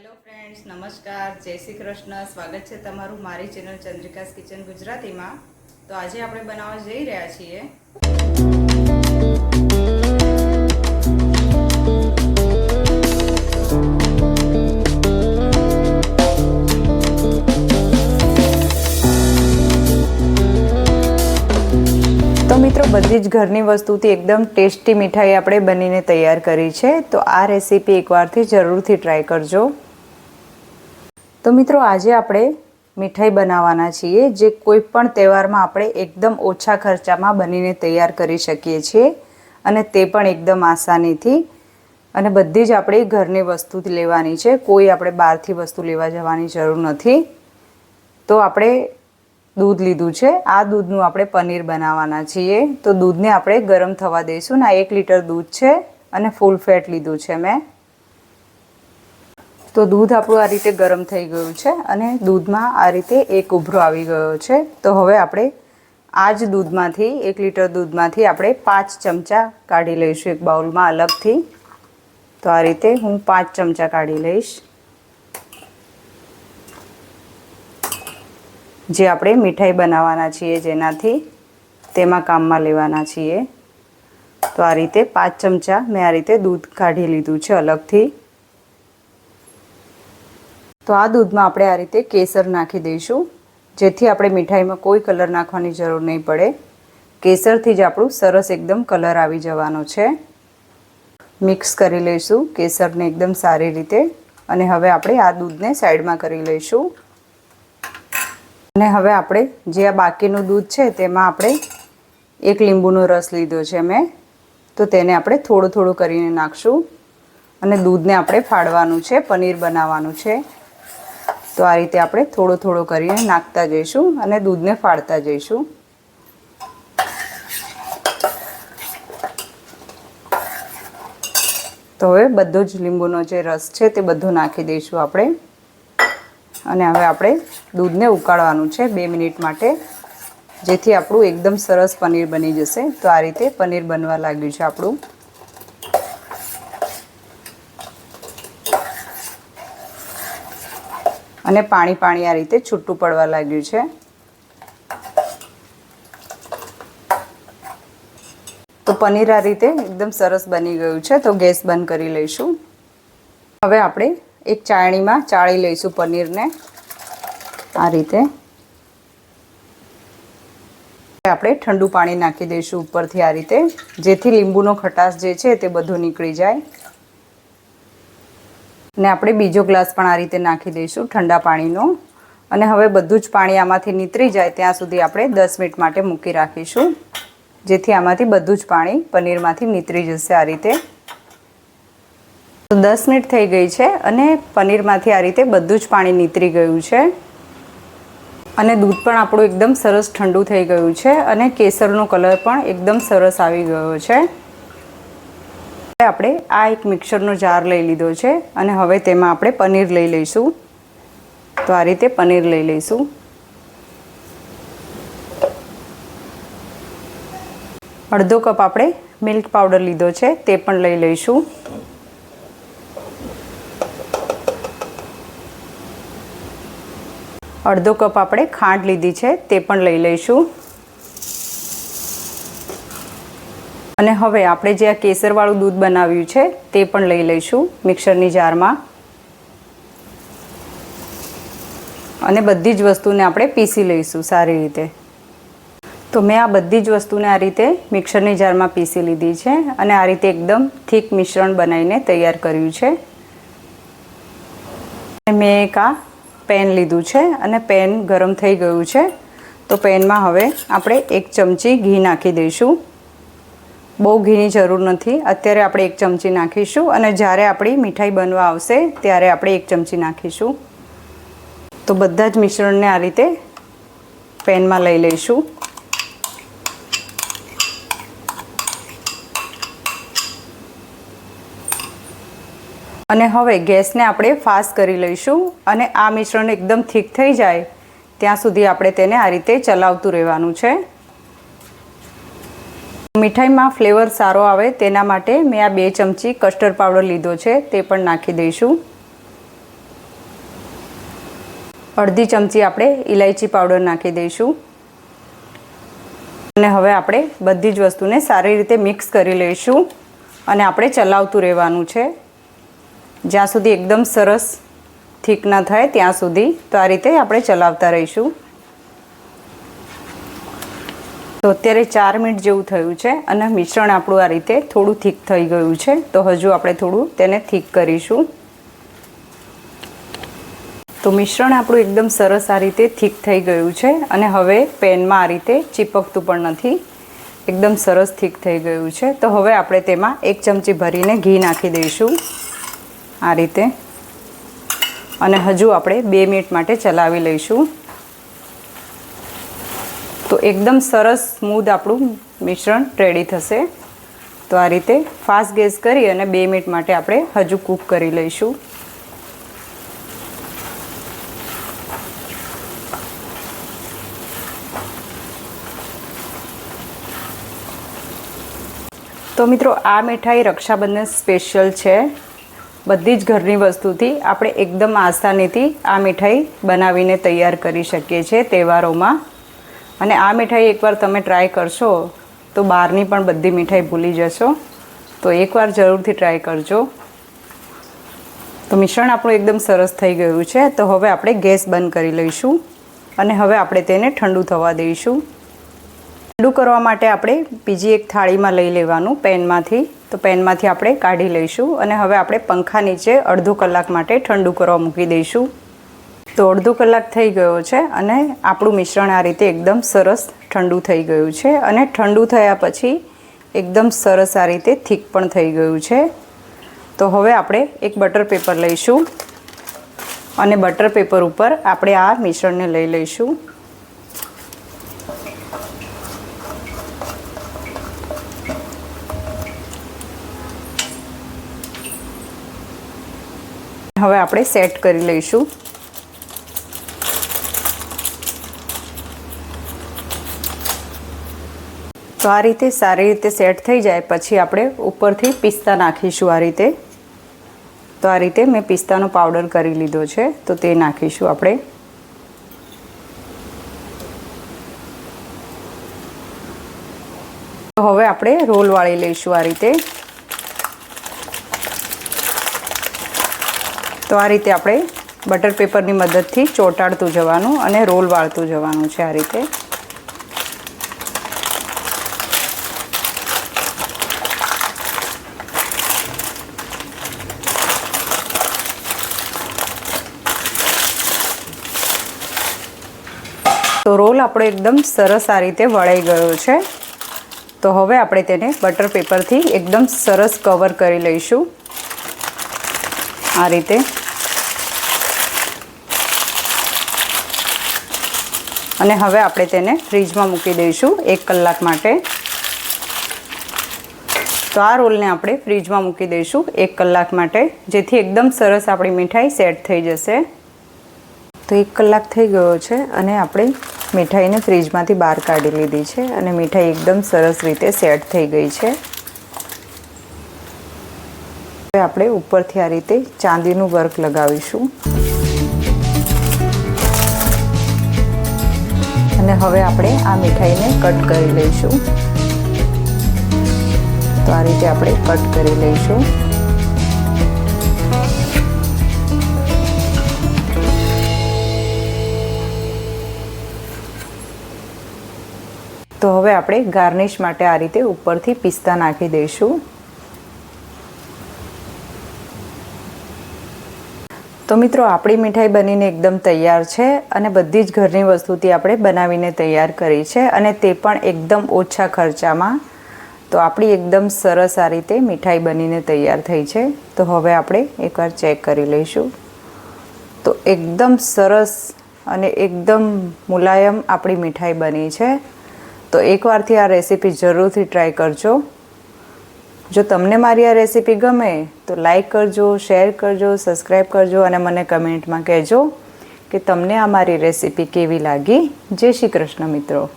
Hello friends, નમસ્કાર, જય શ્રી કૃષ્ણ. સ્વાગત છે તમારું મારી ચેનલ ચંદ્રિકાસ કિચન ગુજરાતીમાં. તો આજે આપણે બનાવવા જઈ રહ્યા છીએ. તો મિત્રો, બધી જ ઘરની વસ્તુથી એકદમ ટેસ્ટી મીઠાઈ આપણે બનીને તૈયાર કરી છે. તો આ રેસીપી એકવારથી જરૂરથી ટ્રાય કરજો. તો મિત્રો, આજે આપણે મીઠાઈ બનાવવાના છીએ, જે કોઈ પણ તહેવારમાં આપણે એકદમ ઓછા ખર્ચામાં બનીને તૈયાર કરી શકીએ છીએ અને તે પણ એકદમ આસાનીથી. અને બધી જ આપણે ઘરની વસ્તુ લેવાની છે, કોઈ આપણે બહારથી વસ્તુ લેવા જવાની જરૂર નથી. તો આપણે દૂધ લીધું છે, આ દૂધનું આપણે પનીર બનાવવાના છીએ. તો દૂધને આપણે ગરમ થવા દઈશું ને આ એક લીટર દૂધ છે અને ફૂલ ફેટ લીધું છે મેં. તો દૂધ આપણું આ રીતે ગરમ થઈ ગયું છે અને દૂધમાં આ રીતે એક ઉભરો આવી ગયો છે. તો હવે આપણે આ જ દૂધમાંથી, એક લીટર દૂધમાંથી આપણે પાંચ ચમચા કાઢી લઈશું એક બાઉલમાં અલગથી. તો આ રીતે હું પાંચ ચમચા કાઢી લઈશ. જે આપણે મીઠાઈ બનાવવાના છીએ જેનાથી તેમાં કામમાં લેવાના છીએ. તો આ રીતે પાંચ ચમચા મેં આ રીતે દૂધ કાઢી લીધું છે અલગથી. તો આ દૂધમાં આપણે આ રીતે કેસર નાખી દઈશું. જેથી આપણે મીઠાઈમાં કોઈ કલર નાખવાની જરૂર નહીં પડે. કેસરથી જ આપણું સરસ એકદમ કલર આવી જવાનો છે. મિક્સ કરી લઈશું કેસરને એકદમ સારી રીતે. અને હવે આપણે આ દૂધને સાઈડમાં કરી લઈશું. અને હવે આપણે જે આ બાકીનું દૂધ છે તેમાં આપણે એક લીંબુનો રસ લીધો છે મેં. તો તેને આપણે થોડું થોડું કરીને નાખશું. અને દૂધને આપણે ફાડવાનું છે, પનીર બનાવવાનું છે. તો આ રીતે આપણે થોડો થોડો કરીને નાખતા જઈશું અને દૂધને ફાળતા જઈશું. તો હવે બધો જ લીંબુનો જે રસ છે તે બધો નાખી દઈશું આપણે. અને હવે આપણે દૂધને ઉકાળવાનું છે બે મિનિટ માટે. જેથી આપણું એકદમ સરસ પનીર બની જશે. તો આ રીતે પનીર બનવા લાગ્યું છે આપણું. અને પાણી પાણી આ રીતે છૂટું પડવા લાગ્યું છે. તો પનીર આ રીતે એકદમ સરસ બની ગયું છે, તો ગેસ બંધ કરી લઈશું. હવે આપણે એક ચાળણીમાં ચાળી લઈશું પનીરને. આ રીતે. આપણે ઠંડુ પાણી નાખી દઈશું ઉપરથી આ રીતે, જેથી લીંબુનો ખટાશ જે છે તે બધું નીકળી જાય. ને આપણે બીજો ગ્લાસ પણ આ રીતે નાખી દઈશું ઠંડા પાણીનો. અને હવે બધું જ પાણી આમાંથી નીતરી જાય ત્યાં સુધી આપણે દસ મિનિટ માટે મૂકી રાખીશું. જેથી આમાંથી બધું જ પાણી પનીરમાંથી નીતરી જશે આ રીતે. તો દસ મિનિટ થઈ ગઈ છે અને પનીરમાંથી આ રીતે બધું જ પાણી નીતરી ગયું છે. અને દૂધ પણ આપણું એકદમ સરસ ઠંડુ થઈ ગયું છે અને કેસરનો કલર પણ એકદમ સરસ આવી ગયો છે. આપણે આ એક મિક્સરનો જાર લઈ લીધો છે અને હવે તેમાં આપણે પનીર લઈ લઈશું. તો આ રીતે પનીર લઈ લઈશું. અડધો કપ આપણે મિલ્ક પાવડર લીધો છે, તે પણ લઈ લઈશું. અડધો કપ આપણે ખાંડ લીધી છે, તે પણ લઈ લઈશું. અને હવે આપણે જે આ કેસરવાળું દૂધ બનાવ્યું છે, તે પણ લઈ લઈશું મિક્સરની જારમાં. અને બધી જ વસ્તુને આપણે પીસી લઈશું સારી રીતે. તો મેં આ બધી જ વસ્તુને આ રીતે મિક્સરની જારમાં પીસી લીધી છે અને આ રીતે એકદમ થીક મિશ્રણ બનાવીને તૈયાર કર્યું છે. મેં એક આ પેન લીધું છે અને પેન ગરમ થઈ ગયું છે. તો પેનમાં હવે આપણે એક ચમચી ઘી નાખી દઈશું. બહુ ઘીની જરૂર નથી. અત્યારે આપણે એક ચમચી નાખીશું અને જ્યારે આપણી મીઠાઈ બનવા આવશે ત્યારે આપણે એક ચમચી નાખીશું. તો બધા જ મિશ્રણને આ રીતે પેનમાં લઈ લઈશું. અને હવે ગેસને આપણે ફાસ્ટ કરી લઈશું અને આ મિશ્રણ એકદમ થીક થઈ જાય ત્યાં સુધી આપણે તેને આ રીતે ચલાવતું રહેવાનું છે. મીઠાઈમાં ફ્લેવર સારો આવે તેના માટે મેં આ બે ચમચી કસ્ટર્ડ પાવડર લીધો છે, તે પણ નાખી દઈશું. અડધી ચમચી આપણે ઇલાયચી પાવડર નાખી દઈશું. અને હવે આપણે બધી જ વસ્તુને સારી રીતે મિક્સ કરી લઈશું અને આપણે ચલાવતું રહેવાનું છે. જ્યાં સુધી એકદમ સરસ થીક ના થાય ત્યાં સુધી તો આ રીતે આપણે ચલાવતા રહીશું. તો અત્યારે ચાર મિનિટ જેવું થયું છે અને મિશ્રણ આપણું આ રીતે થોડું થીક થઈ ગયું છે. તો હજુ આપણે થોડું તેને થીક કરીશું. તો મિશ્રણ આપણું એકદમ સરસ આ રીતે થીક થઈ ગયું છે અને હવે પેનમાં આ રીતે ચીપકતું પણ નથી. એકદમ સરસ થીક થઈ ગયું છે. તો હવે આપણે તેમાં એક ચમચી ભરીને ઘી નાખી દઈશું આ રીતે. અને હજુ આપણે બે મિનિટ માટે ચલાવી લઈશું. તો એકદમ સરસ, સ્મૂધ આપણું મિશ્રણ રેડી થશે. તો આ રીતે ફાસ્ટ ગેસ કરી અને બે મિનિટ માટે આપણે હજુ કૂક કરી લઈશું. તો મિત્રો, આ મીઠાઈ રક્ષાબંધન સ્પેશિયલ છે. બધી જ ઘરની વસ્તુથી આપણે એકદમ આસાનીથી આ મીઠાઈ બનાવીને તૈયાર કરી શકીએ છીએ તહેવારોમાં. અને આ મીઠાઈ એકવાર તમે ટ્રાય કરશો, તો બહારની પણ બધી મીઠાઈ ભૂલી જશો. તો એકવાર જરૂરથી ટ્રાય કરજો. તો મિશ્રણ આપણું એકદમ સરસ થઈ ગયું છે. તો હવે આપણે ગેસ બંધ કરી લઈશું અને હવે આપણે તેને ઠંડુ થવા દઈશું. ઠંડુ કરવા માટે આપણે બીજી એક થાળીમાં લઈ લેવાનું પેનમાંથી. તો પેનમાંથી આપણે કાઢી લઈશું અને હવે આપણે પંખા નીચે અડધો કલાક માટે ઠંડુ કરવા મૂકી દઈશું. તો અડધો કલાક થઈ ગયો છે અને આપણું મિશ્રણ આ રીતે એકદમ સરસ ઠંડુ થઈ ગયું છે અને ઠંડુ થયા પછી એકદમ સરસ આ રીતે થીક પણ થઈ ગયું છે. તો હવે આપણે એક બટર પેપર લઈશું અને બટર પેપર ઉપર આપણે આ મિશ્રણને લઈ લઈશું. હવે આપણે સેટ કરી લઈશું. તો આ રીતે સારી રીતે સેટ થઈ જાય, પછી આપણે ઉપરથી પિસ્તા નાખીશું આ રીતે. તો આ રીતે મેં પિસ્તાનો પાવડર કરી લીધો છે, તો તે નાખીશું આપણે. તો હવે આપણે રોલ વાળી લઈશું આ રીતે. તો આ રીતે આપણે બટર પેપરની મદદથી ચોંટાડતું જવાનું અને રોલ વાળતું જવાનું છે આ રીતે. તો રોલ આપણો એકદમ સરસ આ રીતે વળાઈ ગયો છે. તો હવે આપણે તેને બટર પેપરથી એકદમ સરસ કવર કરી લઈશું. આ રીતે. અને હવે આપણે તેને ફ્રીજમાં મૂકી દઈશું એક કલાક માટે. તો આ રોલને આપણે ફ્રીજમાં મૂકી દઈશું એક કલાક માટે, જેથી એકદમ સરસ આપણી મીઠાઈ સેટ થઈ જશે. તો એક કલાક થઈ ગયો છે અને આપણે મીઠાઈને ફ્રીજમાંથી બહાર કાઢી લીધી છે અને મીઠાઈ એકદમ સરસ રીતે સેટ થઈ ગઈ છે. હવે આપણે ઉપરથી આ રીતે ચાંદીનું વર્ક લગાવીશું. અને હવે આપણે આ મીઠાઈને કટ કરી લઈશું. તો આ રીતે આપણે કટ કરી લઈશું. તો હવે આપણે ગાર્નિશ માટે આ રીતે ઉપરથી પિસ્તા નાખી દઈશું. તો મિત્રો, આપણી મીઠાઈ બનીને એકદમ તૈયાર છે અને બધી જ ઘરની વસ્તુથી આપણે બનાવીને તૈયાર કરી છે અને તે પણ એકદમ ઓછા ખર્ચામાં. તો આપણી એકદમ સરસ આ રીતે મીઠાઈ બનીને તૈયાર થઈ છે. તો હવે આપણે એકવાર ચેક કરી લઈશું. તો એકદમ સરસ અને એકદમ મુલાયમ આપણી મીઠાઈ બની છે. તો એકવારથી આ રેસીપી જરૂરથી ટ્રાય કરજો. જો તમને મારી આ રેસીપી ગમે, તો લાઈક કરજો શેર કરજો સબસ્ક્રાઈબ કરજો અને મને કમેન્ટમાં કહેજો કે તમને આ મારી રેસીપી કેવી લાગી. જય શ્રી કૃષ્ણ મિત્રો.